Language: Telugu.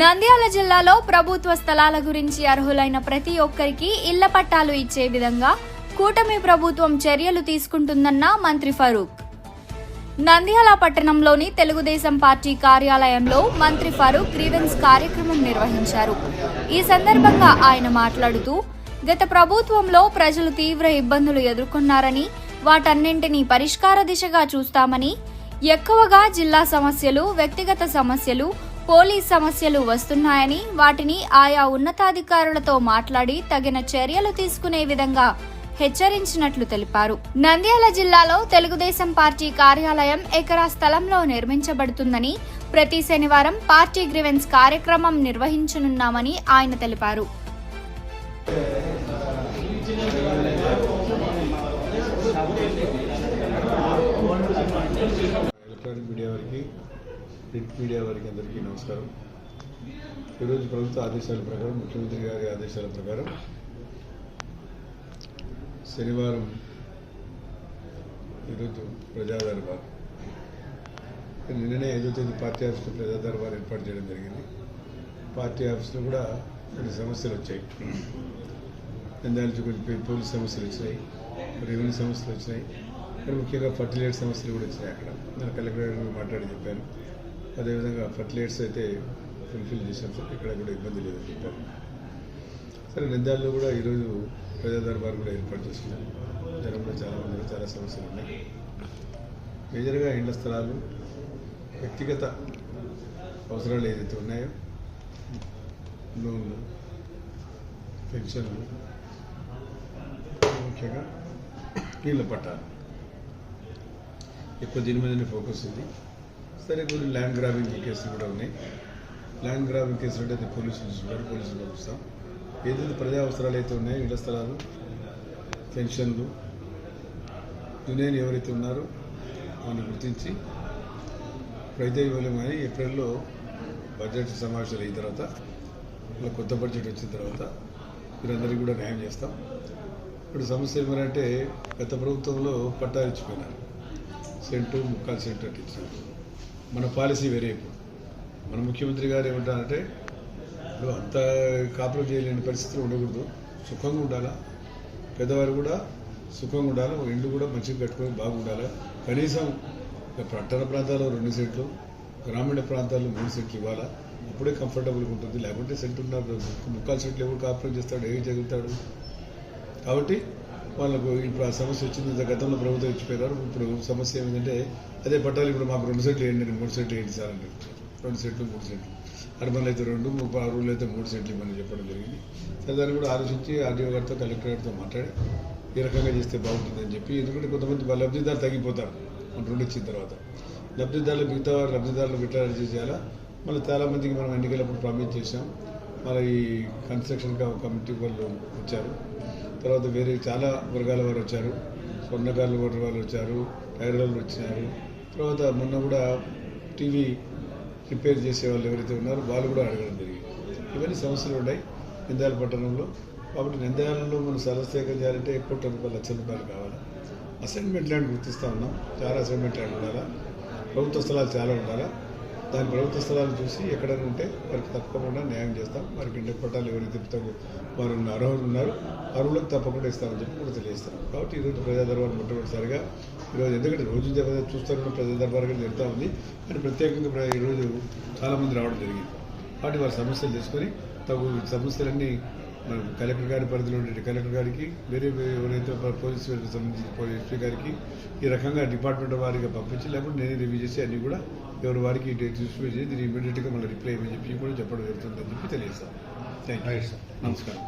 నంద్యాల జిల్లాలో ప్రభుత్వ స్థలాల గురించి అర్హులైన ప్రతి ఒక్కరికి ఇళ్ళ పట్టాలు ఇచ్చే విధంగా కూటమి ప్రభుత్వం చర్యలు తీసుకుంటుందన్న మంత్రి ఫరూక్. నంద్యాల పట్టణంలోని తెలుగుదేశం పార్టీ కార్యాలయంలో మంత్రి ఫరూక్ గ్రీవెన్స్ కార్యక్రమం నిర్వహించారు. ఈ సందర్భంగా ఆయన మాట్లాడుతూ గత ప్రభుత్వంలో ప్రజలు తీవ్ర ఇబ్బందులు ఎదుర్కొన్నారని వాటన్నింటినీ పరిష్కార దిశగా చూస్తామని ఎక్కువగా జిల్లా సమస్యలు వ్యక్తిగత సమస్యలు పోలీస్ సమస్యలు వస్తున్నాయని వాటిని ఆయా ఉన్నతాధికారులతో మాట్లాడి తగిన చర్యలు తీసుకునే విధంగా హెచ్చరించినట్లు తెలిపారు. నంద్యాల జిల్లాలో తెలుగుదేశం పార్టీ కార్యాలయం ఎకరా స్థలంలో నిర్మించబడుతుందని ప్రతి శనివారం పార్టీ గ్రివెన్స్ కార్యక్రమం నిర్వహించనున్నామని ఆయన తెలిపారు. ఎలక్ట్రానిక్ మీడియా వారికి ప్రింట్ మీడియా వారికి అందరికీ నమస్కారం. ఈరోజు ప్రభుత్వ ఆదేశాల ప్రకారం ముఖ్యమంత్రి గారి ఆదేశాల ప్రకారం శనివారం ఈరోజు ప్రజాదర్బార్ నిన్ననే ఐదో తేదీ పార్టీ ఆఫీస్లో ప్రజాదర్బార్ ఏర్పాటు చేయడం జరిగింది. పార్టీ ఆఫీస్లో కూడా కొన్ని సమస్యలు వచ్చాయి. నంద్యాల కొంచెం కొన్ని పోలీస్ సమస్యలు వచ్చినాయి రెవెన్యూ సమస్యలు వచ్చినాయి ముఖ్యంగా ఫర్టిలైజర్ సమస్యలు కూడా వచ్చినాయి అక్కడ. నేను కలెక్టర్ మాట్లాడి చెప్పాను అదేవిధంగా ఫర్టిలైజర్స్ అయితే ఫుల్ఫిల్ చేశాం సార్ ఇక్కడ కూడా ఇబ్బంది లేదని చెప్పారు. సరే నంద్యాలలో కూడా ఈరోజు ప్రజా దర్బార్ కూడా ఏర్పాటు చేస్తున్నాం జనం కూడా చాలా మంది చాలా సమస్యలు ఉన్నాయి. మేజర్గా ఇండ్ల స్థలాలు వ్యక్తిగత అవసరాలు ఏదైతే ఉన్నాయో లోన్లు పెన్షన్లు ముఖ్యంగా నీళ్ళ పట్టాలు. ఎక్కువ దీని మీదనే ఫోకస్ ఉంది. సరే కొన్ని ల్యాండ్ గ్రాబింగ్ కేసులు కూడా ఉన్నాయి. ల్యాండ్ గ్రాబింగ్ కేసులు అంటే అది పోలీసులు చూసుకుంటారు పోలీసులు పంపిస్తాం. ఏదైతే ప్రజా అవసరాలు అయితే ఉన్నాయో ఇళ్ళ స్థలాలు పెన్షన్లు యూనియన్ ఎవరైతే ఉన్నారో వాళ్ళని గుర్తించి ప్రజా ఇవ్వలేము కానీ ఏప్రిల్లో బడ్జెట్ సమావేశాలు అయిన తర్వాత ఇలా కొత్త బడ్జెట్ వచ్చిన తర్వాత మీరందరికీ కూడా న్యాయం చేస్తాం. ఇప్పుడు సమస్య ఏమంటే గత ప్రభుత్వంలో పట్టాలు ఇచ్చిపోయినారు. సెంటు ముక్కాలు సెంటు అట్లా మన పాలసీ వేరే ఇప్పుడు. మన ముఖ్యమంత్రి గారు ఏమంటారంటే ఇప్పుడు అంత కాపురం చేయలేని పరిస్థితులు ఉండకూడదు. సుఖంగా ఉండాలా? పెద్దవారు కూడా సుఖంగా ఉండాలి? ఇండ్లు కూడా మంచిగా కట్టుకొని బాగుండాలి? కనీసం పట్టణ ప్రాంతాల్లో రెండు సెంట్లు గ్రామీణ ప్రాంతాల్లో మూడు సెంట్లు ఇవ్వాలా? అప్పుడే కంఫర్టబుల్గా ఉంటుంది. లేకుంటే సెంట్ ఉన్నారు ముక్కాలు సెంట్లు ఎవరు కాపురం చేస్తాడు? ఏం జరుగుతాడు కాబట్టి వాళ్ళకు ఇప్పుడు ఆ సమస్య వచ్చింది గతంలో ప్రభుత్వం ఇచ్చిపోయినారు. ఇప్పుడు సమస్య ఏమిటంటే అదే పట్టాలు ఇప్పుడు మాకు రెండు సెట్లు వేయండి మూడు సెట్లు వేయండి సార్ అంటే రెండు సెట్లు మూడు సెట్లు. అర్బన్లు అయితే రెండు ముప్పై అయితే మూడు సెంట్లు ఇవ్వమని చెప్పడం జరిగింది. సరే దాన్ని కూడా ఆలోచించి ఆర్డీఓ గారితో కలెక్టర్ గారితో మాట్లాడి ఈ రకంగా చేస్తే బాగుంటుందని చెప్పి ఎందుకంటే కొంతమంది లబ్ధిదారులు తగ్గిపోతారు. మన రెండు ఇచ్చిన తర్వాత. లబ్ధిదారులు మిగతా లబ్ధిదారులు ఎట్లా అర్జీ చేయాలా మళ్ళీ చాలా మందికి మనం ఎన్నికలప్పుడు ప్రామిస్ చేసాం మన ఈ కన్స్ట్రక్షన్ కమిటీ వాళ్ళు వచ్చారు. తర్వాత వేరే చాలా వర్గాల వారు వచ్చారు. స్వర్ణకారుల వాళ్ళు వచ్చారు టైర్ వాళ్ళు వచ్చినారు. తర్వాత మొన్న కూడా టీవీ రిపేర్ చేసే వాళ్ళు ఎవరైతే ఉన్నారో వాళ్ళు కూడా అడగడం జరిగింది. ఇవన్నీ సమస్యలు ఉన్నాయి నిందాల పట్టణంలో. కాబట్టి నిందాలలో మనం సరస్సేకరణ చేయాలంటే ఎక్కువ రూపాయలు లక్షల రూపాయలు కావాలి. అసైన్మెంట్ ల్యాండ్ గుర్తిస్తూ ఉన్నాం. చాలా అసైన్మెంట్ ల్యాండ్ ఉండాలా? ప్రభుత్వ స్థలాలు చాలా ఉండాలా? దాని ప్రభుత్వ స్థలాలు చూసి ఎక్కడైనా ఉంటే వారికి తప్పకుండా న్యాయం చేస్తాం. వారికి ఇంటి పట్టాలు ఎవరైతే తగు వారు అర్హులు ఉన్నారు. అర్హులకు తప్పకుండా ఇస్తామని చెప్పి కూడా తెలియజేస్తాం కాబట్టి ఈరోజు ప్రజా దర్బార్ మొట్టమొదటిసారిగా ఈరోజు ఎందుకంటే రోజు జబర్దస్త్ చూస్తున్న ప్రజా దర్బార్ కూడా జరుగుతూ ఉంది. కానీ ప్రత్యేకంగా ఈరోజు చాలామంది రావడం జరిగింది. కాబట్టి వారి సమస్యలు తీసుకొని తగు సమస్యలన్నీ మనకు కలెక్టర్ గారి పరిధిలో ఉండే కలెక్టర్ గారికి వేరే ఎవరైతే పోలీసు వారికి సంబంధించి ఎస్పీ గారికి ఈ రకంగా డిపార్ట్మెంట్ వారిగా పంపించి లేకపోతే నేనే రివ్యూ చేసి అన్నీ కూడా ఎవరి వారికి డిస్ట్రిబ్యూట్ చేసి దీన్ని ఇమీడియట్గా మళ్ళీ రిప్లై ఇవ్వని చెప్పి కూడా చెప్పడం జరుగుతుందని చెప్పి తెలియజేస్తాను థ్యాంక్ యూ నమస్కారం.